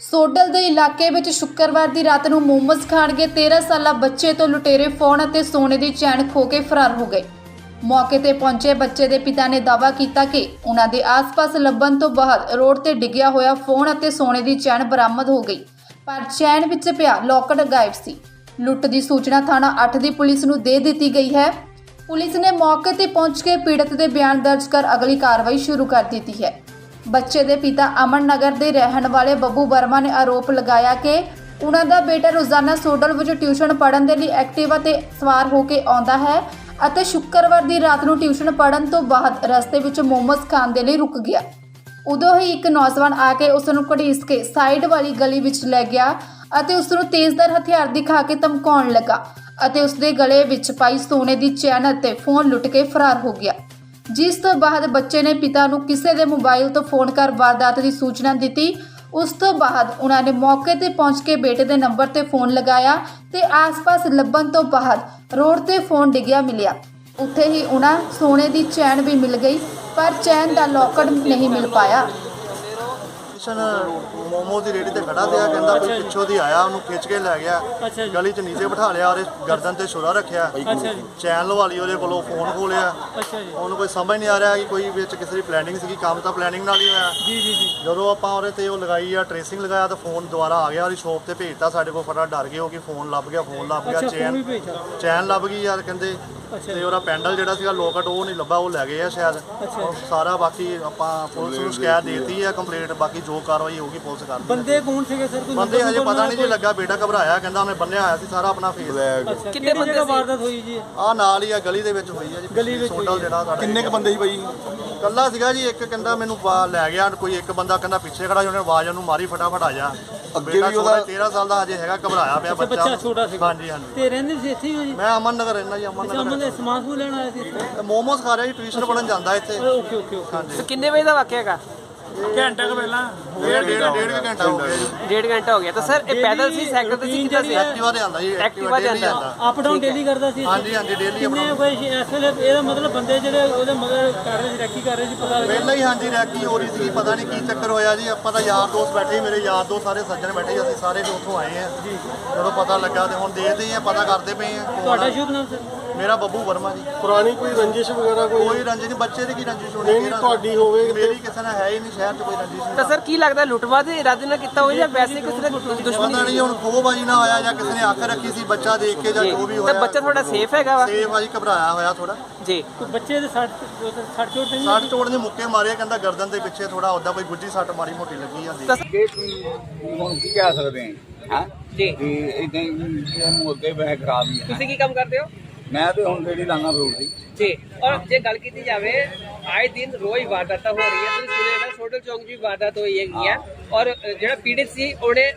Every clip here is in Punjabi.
ਸੋਡਲ ਦੇ ਇਲਾਕੇ ਵਿੱਚ ਸ਼ੁੱਕਰਵਾਰ ਦੀ ਰਾਤ ਨੂੰ ਮੋਮਸ ਖਾਣ ਗਏ 13 ਸਾਲਾ ਬੱਚੇ ਤੋਂ ਲੁਟੇਰੇ ਫੋਨ ਅਤੇ ਸੋਨੇ ਦੀ ਚੈਨ ਖੋ ਕੇ ਫਰਾਰ ਹੋ ਗਏ। ਮੌਕੇ ਤੇ ਪਹੁੰਚੇ ਬੱਚੇ ਦੇ ਪਿਤਾ ਨੇ ਦਾਅਵਾ ਕੀਤਾ ਕਿ ਉਹਨਾਂ ਦੇ ਆਸ-ਪਾਸ ਲੱਭਣ ਤੋਂ ਬਾਅਦ ਰੋਡ ਤੇ ਡਿੱਗਿਆ ਹੋਇਆ ਫੋਨ ਅਤੇ ਸੋਨੇ ਦੀ ਚੈਨ ਬਰਾਮਦ ਹੋ ਗਈ। ਪਰ ਚੈਨ ਵਿੱਚ ਪਿਆ ਲੋਕਟ ਗਾਇਬ ਸੀ। ਲੁੱਟ ਦੀ ਸੂਚਨਾ ਥਾਣਾ 8 ਦੀ ਪੁਲਿਸ ਨੂੰ ਦੇ ਦਿੱਤੀ ਗਈ ਹੈ। ਪੁਲਿਸ ਨੇ ਮੌਕੇ ਤੇ ਪਹੁੰਚ ਕੇ ਪੀੜਤ ਦੇ ਬਿਆਨ ਦਰਜ ਕਰ ਅਗਲੀ ਕਾਰਵਾਈ ਸ਼ੁਰੂ ਕਰ ਦਿੱਤੀ ਹੈ। ਬੱਚੇ ਦੇ ਪਿਤਾ ਅਮਨ ਨਗਰ ਦੇ ਰਹਿਣ ਵਾਲੇ ਬੱਬੂ ਵਰਮਾ ਨੇ ਆਰੋਪ ਲਗਾਇਆ ਕਿ ਉਹਨਾਂ ਦਾ ਬੇਟਾ ਰੋਜ਼ਾਨਾ ਸੋਡਲ ਵਿੱਚ ਟਿਊਸ਼ਨ ਪੜ੍ਹਨ ਦੇ ਲਈ ਐਕਟਿਵਾ ਤੇ ਸਵਾਰ ਹੋ ਕੇ ਆਉਂਦਾ ਹੈ ਅਤੇ ਸ਼ੁੱਕਰਵਾਰ ਦੀ ਰਾਤ ਨੂੰ ਟਿਊਸ਼ਨ ਪੜ੍ਹਨ ਤੋਂ ਬਾਅਦ ਰਸਤੇ ਵਿੱਚ ਮੋਮਸ ਖਾਣ ਦੇ ਲਈ ਰੁਕ ਗਿਆ। ਉਦੋਂ ਹੀ ਇੱਕ ਨੌਜਵਾਨ ਆ ਕੇ ਉਸ ਨੂੰ ਘੜੀਸ ਕੇ ਸਾਈਡ ਵਾਲੀ ਗਲੀ ਵਿੱਚ ਲੈ ਗਿਆ ਅਤੇ ਉਸ ਨੂੰ ਤੇਜ਼ਧਾਰ ਹਥਿਆਰ ਦਿਖਾ ਕੇ ਧਮਕਾਉਣ ਲੱਗਾ ਅਤੇ ਉਸ ਦੇ ਗਲੇ ਵਿੱਚ ਪਾਈ ਸੋਨੇ ਦੀ ਚੈਨ ਅਤੇ ਫੋਨ ਲੁੱਟ ਕੇ ਫਰਾਰ ਹੋ ਗਿਆ। ਜਿਸ ਤੋਂ ਬਾਅਦ ਬੱਚੇ ਨੇ ਪਿਤਾ ਨੂੰ ਕਿਸੇ ਦੇ ਮੋਬਾਈਲ ਤੋਂ ਫੋਨ ਕਰ ਵਾਰਦਾਤ ਦੀ ਸੂਚਨਾ ਦਿੱਤੀ। ਉਸ ਤੋਂ ਬਾਅਦ ਉਹਨਾਂ ਨੇ ਮੌਕੇ ਤੇ ਪਹੁੰਚ ਕੇ ਬੇਟੇ ਦੇ ਨੰਬਰ ਤੇ ਫੋਨ ਲਗਾਇਆ ਤੇ ਆਸ-ਪਾਸ ਲੱਭਣ ਤੋਂ ਬਾਅਦ ਰੋਡ ਤੇ ਫੋਨ ਡਿੱਗਿਆ ਮਿਲਿਆ। ਉੱਥੇ ਹੀ ਉਹਨਾਂ ਸੋਨੇ ਦੀ ਚੈਨ ਵੀ ਮਿਲ ਗਈ, ਪਰ ਚੈਨ ਦਾ ਲੋਕਟ ਨਹੀਂ ਮਿਲ ਪਾਇਆ। ਕਿਸ਼ਨ ਮੋਮੋ ਦੀ ਰੇੜੀ ਤੇ ਖੜਾ ਪਿਆ ਕਹਿੰਦਾ ਕੋਈ ਪਿੱਛੋਂ ਦੀ ਆਇਆ ਉਹਨੂੰ ਖਿੱਚ ਕੇ ਲੈ ਗਿਆ। ਗਲੀ ਚ ਨੀਚੇ ਬਿਠਾ ਲਿਆ ਉਹਦੇ ਗਰਦਨ ਤੇ ਛੁਰਾ ਰੱਖਿਆ। ਚੈਨ ਲਵਾ ਲਈ ਉਹਦੇ ਕੋਲੋਂ ਫੋਨ ਖੋਲਿਆ। ਉਹਨੂੰ ਕੋਈ ਸਮਝ ਨਹੀਂ ਆ ਰਿਹਾ ਕਿ ਕੋਈ ਵਿੱਚ ਕਿਸੇ ਦੀ ਪਲੈਨਿੰਗ ਸੀਗੀ ਕੰਮ ਤਾਂ ਪਲੈਨਿੰਗ ਨਾਲ ਹੀ ਹੋਇਆ। ਜੀ ਜੀ ਜੀ। ਜਦੋਂ ਆਪਾਂ ਉਹਦੇ ਤੇ ਉਹ ਲਗਾਈ ਆ ਟ੍ਰੇਸਿੰਗ ਲਗਾਇਆ ਤਾਂ ਫੋਨ ਦੁਬਾਰਾ ਆ ਗਿਆ ਉਹਦੀ ਸ਼ੋਪ ਤੇ ਭੇਜਤਾ ਸਾਡੇ ਕੋਲ ਫਟਾ ਡਰ ਗਏ ਉਹ ਕਿ ਫੋਨ ਲੱਭ ਗਿਆ ਫੋਨ ਲੱਭ ਗਿਆ ਚੈਨ ਚੈਨ ਲੱਭ ਗਈ ਯਾਰ ਕਹਿੰਦੇ ਤੇ ਉਹਦਾ ਪੈਂਡਲ ਜਿਹੜਾ ਸੀਗਾ ਲੋਕਟ ਉਹ ਨਹੀਂ ਲੱਭਾ ਉਹ ਲੈ ਗਏ ਆ ਸ਼ਾਇਦ। ਉਹ ਸਾਰਾ ਬਾਕੀ ਆਪਾਂ ਪੁਲਿਸ ਨੂੰ ਸ਼ਿਕਾਇਤ ਦੇਤੀ ਆ। ਕੰਪਲੀਟ ਬਾਕੀ ਜੋ ਕਾਰਵਾਈ ਹੋਊਗੀ ਪੁਲਿਸ ਕਰਦੀ। ਬੰਦੇ ਕੌਣ ਸੀਗੇ ਸਰ? ਕੋਈ ਬੰਦੇ ਹਜੇ ਪਤਾ ਨਹੀਂ ਜੀ ਲੱਗਾ ਬੇਟਾ ਘਬਰਾਇਆ ਕਹਿੰਦਾ ਉਹਨੇ ਬੰਨਿਆ ਹੋਇਆ ਸੀ ਸਾਰਾ ਆਪਣਾ ਫੇਸ ਕਿੰਨੇ ਬੰਦੇ ਵਾਰਦਾਤ ਹੋਈ ਜੀ? ਆ ਨਾਲ ਹੀ ਆ ਗਲੀ ਦੇ ਵਿੱਚ ਹੋਈ ਆ ਜੀ ਗਲੀ ਵਿੱਚ। ਜਿਹੜਾ ਸਾਡਾ ਕਿੰਨੇ ਕ ਬੰਦੇ ਸੀ ਬਾਈ ਕੱਲਾ ਸੀਗਾ ਜੀ ਇੱਕ ਕਹਿੰਦਾ ਮੈਨੂੰ ਲੈ ਗਿਆ ਕੋਈ ਇੱਕ ਬੰਦਾ ਕਹਿੰਦਾ ਪਿੱਛੇ ਖੜਾ ਉਹਨੇ ਆਵਾਜ਼ ਉਹਨੂੰ ਮਾਰੀ ਫਟਾਫਟ ਆ ਜਾ। ਅੱਗੇ ਬੇਟਾ ਵੀ ਉਹਦਾ- 13 ਸਾਲ ਦਾ ਹਜੇ ਹੈਗਾ ਘਬਰਾਇਆ ਪਿਆ ਅੱਛਾ, ਬੱਚਾ। ਛੋਟਾ ਸੀਗਾ। ਹਾਂਜੀ ਹਾਂਜੀ। ਤੇ ਰਹਿੰਦੇ ਸੀ ਇੱਥੇ ਹੀ ਹੋ ਜੀ? ਮੈਂ ਅਮਨ ਨਗਰ ਰਹਿਣਾ ਜੀ ਅਮਨ ਅਮਨ ਦੇ ਨਗਰ ਸਮਾਨ ਸਮੂਨ ਲੈਣ ਆਏ ਸੀ ਇੱਥੇ? ਮੋਮੋਸ ਖਾ ਰਿਹਾ ਜੀ ਟਿਊਸ਼ਨ ਪੜਨ ਜਾਂਦਾ ਇੱਥੇ। Okay okay okay. ਹਾਂਜੀ। ਕਿੰਨੇ ਵਜੇ ਦਾ ਵਾਕਿਆ ਹੈਗਾ? ਘੰਟਾ ਕੁ ਪਹਿਲਾਂ। ਡੇਢ ਡੇਢ ਡੇਢ ਕੁ ਘੰਟਾ ਹੋ ਗਿਆ ਜੀ। ਡੇਢ ਘੰਟਾ ਹੋ ਗਿਆ। ਤਾਂ ਸਰ ਇਹ ਪੈਦਲ ਸੀ ਸਾਈਕਲ ਤੇ ਸੀ ਕਿੱਦਾਂ ਸੀ? ਐਕਟਿਵਾ ਤੇ ਆਂਦਾ ਜੀ ਐਕਟਿਵਾ ਤੇ daily ਆਉਂਦਾ। ਅਪ ਡਾਊਨ ਡੇਲੀ ਕਰਦਾ ਸੀ? ਹਾਂਜੀ ਹਾਂਜੀ ਡੇਲੀ ਕਿੰਨੇ ਆਪਣਾ। ਕੋਈ ਇਸ ਵੇਲੇ ਇਹਦਾ ਮਤਲਬ ਬੰਦੇ ਜਿਹੜੇ ਉਹਦੇ ਮਗਰ ਕਰ ਰਹੇ ਸੀ ਰੈਕੀ ਕਰ ਰਹੇ ਸੀ ਪਤਾ ਲੱਗਾ? ਪਹਿਲਾਂ ਹੀ ਹਾਂਜੀ ਰੈਕੀ ਹੋ ਰਹੀ ਸੀ ਪਤਾ ਨਹੀਂ ਕੀ ਚੱਕਰ ਹੋਇਆ ਜੀ। ਆਪਾਂ ਤਾਂ ਯਾਰ ਦੋਸਤ ਬੈਠੇ ਮੇਰੇ ਯਾਰ ਦੋਸਤ ਸਾਰੇ ਸੱਜਣ ਬੈਠੇ ਅਸੀਂ ਸਾਰੇ ਵੀ ਉੱਥੋਂ ਆਏ ਆ ਜੀ। ਜਦੋਂ ਪਤਾ ਲੱਗਾ ਤੇ ਹੁਣ ਦੇਖਦੇ ਆ ਪਤਾ ਕਰਦੇ ਪਏ ਆ? ਤੁਹਾਡਾ। ਸ਼ੁਭ ਨਾਮ ਸਰ? ਮੇਰਾ ਬੱਬੂ ਵਰਮਾ ਜੀ। ਪੁਰਾਣੀ ਕੋਈ ਰੰਜਿਸ਼ ਵਗੈਰਾ ਕੋਈ? ਕੋਈ ਰੰਜਿਸ਼ ਨਹੀਂ ਬੱਚੇ ਦੀ ਕੀ ਰੰਜਿਸ਼ ਹੋਣੀ ਨਹੀਂ, ਤੁਹਾਡੀ। ਹੋਵੇ ਮੇਰੀ ਕਿਸੇ ਨਾਲ ਹੈ ਹੀ ਨਹੀਂ ਸ਼ਹਿਰ 'ਚ ਕੋਈ ਰੰਜਿਸ਼ ਤਾਂ ਸਰ ਕੀ ਲੱਗਦਾ ਲੁੱਟਵਾ ਦੇ ਇਰਾਦੇ ਨਾਲ ਕੀਤਾ ਹੋਇਆ ਜਾਂ ਵੈਸੇ ਕਿਸੇ ਨੇ ਦੁਸ਼ਮਣੀ ਪਤਾ ਨਹੀਂ ਹੁਣ ਖੋਹਬਾਜੀ ਨਾ ਹੋਇਆ ਜਾਂ ਕਿਸੇ ਨੇ ਅੱਖ ਰੱਖੀ ਸੀ ਬੱਚਾ ਦੇਖ ਕੇ ਜਾਂ ਜੀ। ਜੋ ਵੀ ਤਾਂ ਹੋਇਆ। ਬੱਚਾ ਤੁਹਾਡਾ ਸੇਫ ਹੈਗਾ ਵਾ? ਸੇਫ ਆ ਜੀ ਘਬਰਾਇਆ ਹੋਇਆ ਥੋੜਾ ਜੀ। ਕੋਈ ਬੱਚੇ ਦੇ ਸੱਟ ਸੱਟ ਚੋਟ ਨਹੀਂ ਸੱਟ ਚੋੜ ਨੇ ਮੁੱਕੇ ਮਾਰੇ ਕਹਿੰਦਾ ਗਰਦਨ ਦੇ ਪਿੱਛੇ ਥੋੜਾ ਉਹਦਾ ਕੋਈ ਗੁੱਜੀ ਸੱਟ ਮਾਰੀ ਮੋਟੀ ਲੱਗੀ ਜਾਂਦੀ। ਤਾਂ ਕਿ ਹੁਣ ਕੀ ਕਹਿ ਸਕਦੇ ਹਾਂ? ਹਾਂ? ਜੀ। ਕਿ ਇਦਾਂ ਹੀ ਮੁੱਦੇ ਵਹਿ ਖਰਾਬ ਹੀ ਹੈ। ਤੁਸੀਂ ਕੀ ਕੰਮ ਕਰਦੇ ਹੋ? ਮੈਂ ਤੇ ਹੁਣ ਜਿਹੜੀ ਲਾਣਾ ਫਰੂਟ ਦੀ। ਜੀ। ਔਰ ਜੇ ਗੱਲ ਕੀਤੀ ਜਾਵੇ ਆਏ ਦਿਨ ਰੋਜ਼ ਵਾਰਦਾਤਾਂ ਹੋ ਰਹੀਆਂ ਤੁਸੀਂ ਸੁਣਿਆ ਨਾ ਸੋਡਲ ਚੌਂਕ 'ਚ ਵੀ ਵਾਰਦਾਤ ਹੋਈ ਹੈਗੀ ਆ ਔਰ ਜਿਹੜਾ ਪੀੜਿਤ ਸੀ ਉਹਨੇ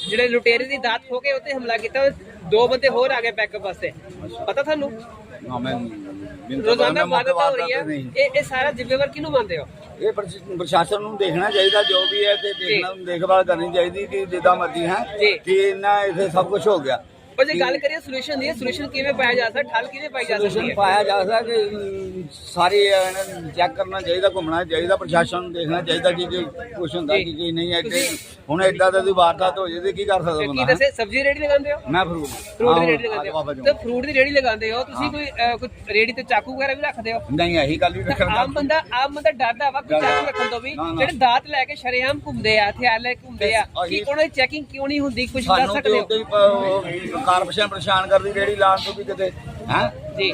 ਜਿਹੜੇ ਲੁਟੇਰੇ ਦੀ ਦਾਤ ਖੋ ਕੇ ਉੱਤੇ ਹਮਲਾ ਕੀਤਾ ਦੋ ਬੰਦੇ ਹੋਰ ਆ ਗਏ ਬੈਕਅਪ ਵਾਸਤੇ ਪਤਾ ਤੁਹਾਨੂੰ ਹਾਂ ਮੈਂ ਰੋਜ਼ਾਨਾ ਵਾਰਦਾਤਾਂ ਹੋ ਰਹੀਆਂ। ਇਹ ਇਹ ਸਾਰਾ ਜ਼ਿੰਮੇਵਾਰ ਕਿਹਨੂੰ ਮੰਨਦੇ ਹੋ ਇਹ ਪ੍ਰਸ਼- ਪ੍ਰਸ਼ਾਸਨ ਨੂੰ ਦੇਖਣਾ ਚਾਹੀਦਾ ਜੋ ਵੀ ਹੈ ਤੇ ਦੇਖਣਾ ਦੇਖਭਾਲ ਕਰਨੀ ਚਾਹੀਦੀ ਕਿ ਜਿੱਦਾਂ ਮਰਜ਼ੀ ਹੈ। ਕਿ ਇੰਨਾ ਇੱਥੇ ਸਭ ਕੁਝ ਹੋ ਗਿਆ ਪਰ ਜੇ ਗੱਲ ਕਰੀਏ ਸੋਲੂਸ਼ਨ ਦੀ ਸੋਲੂਸ਼ਨ ਕਿਵੇਂ ਪਾਇਆ ਜਾ ਸਕਦਾ ਠੱਲ ਕਿਵੇਂ ਪਾਈ ਜਾ ਸਕਦੀ ਸੋਲੂਸ਼ਨ ਹੈ? ਪਾਇਆ ਜਾ ਸਕਦਾ ਕਿ ਸਾਰੇ ਚੈੱਕ ਕਰਨਾ ਚਾਹੀਦਾ ਘੁੰਮਣਾ ਚਾਹੀਦਾ ਪ੍ਰਸ਼ਾਸਨ ਨੂੰ ਦੇਖਣਾ ਚਾਹੀਦਾ ਕਿ ਕੀ ਕੁਝ ਹੁੰਦਾ ਕਿ ਕੀ ਨਹੀਂ ਤੁਸੀਂ- ਹੁਣ ਏਦਾਂ ਦਾ ਦੀ ਵਾਰਦਾਤ ਹੋ ਜੇ ਤੇ ਕੀ ਕਰ ਸਕਦਾ ਕੀ ਬੰਦਾ? ਦੱਸੇ ਸਬਜ਼ੀ ਰੇੜੀ ਲਗਾਉਂਦੇ ਹੋ? ਮੈਂ ਫਰੂਟ ਫਰੂਟ ਦੀ ਰੇੜੀ ਲਗਾਉਂਦੇ ਹੋ। ਤੇ ਫਰੂਟ ਦੀ ਰੇੜੀ ਲਗਾਉਂਦੇ ਹੋ? ਤੁਸੀਂ ਕੋਈ ਅਹ, ਕੋਈ ਰੇੜੀ ਤੇ ਚਾਕੂ ਵਗੈਰਾ ਵੀ ਰੱਖਦੇ ਹੋ? ਨਹੀਂ ਇਹੀ ਗੱਲ ਹੀ ਤਾਂ ਰੱਖਣਾ ਆਮ ਬੰਦਾ ਆਮ ਬੰਦਾ ਡਰਦਾ ਵਾ ਕੋਈ ਚਾਕੂ ਰੱਖਣ ਤੋਂ ਵੀ। ਨਾ, ਨਾ। ਜਿਹੜੇ ਦਾਤ ਲੈ ਕੇ ਸ਼ਰੇਆਮ ਘੁੰਮਦੇ ਆ ਹਥਿਆਰ ਲੈ ਕੇ ਘੁੰਮਦੇ ਆ ਤੇ ਕਿ ਉਹਨਾਂ ਦੀ ਚੈਕਿੰਗ ਕਿਉਂ ਨਹੀਂ ਹੁੰਦੀ? ਕੁਝ ਦੱਸ ਸਾਨੂੰ ਤੇ ਸਕਦੇ ਹੀ? ਕਾਰਪੋਰੇਸ਼ਨ ਪਰੇਸ਼ਾਨ ਕਰਦੀ ਰੇੜੀ ਲਾਉਣ ਤੋਂ ਵੀ ਕਿਤੇ ਹੈ? ਜੀ।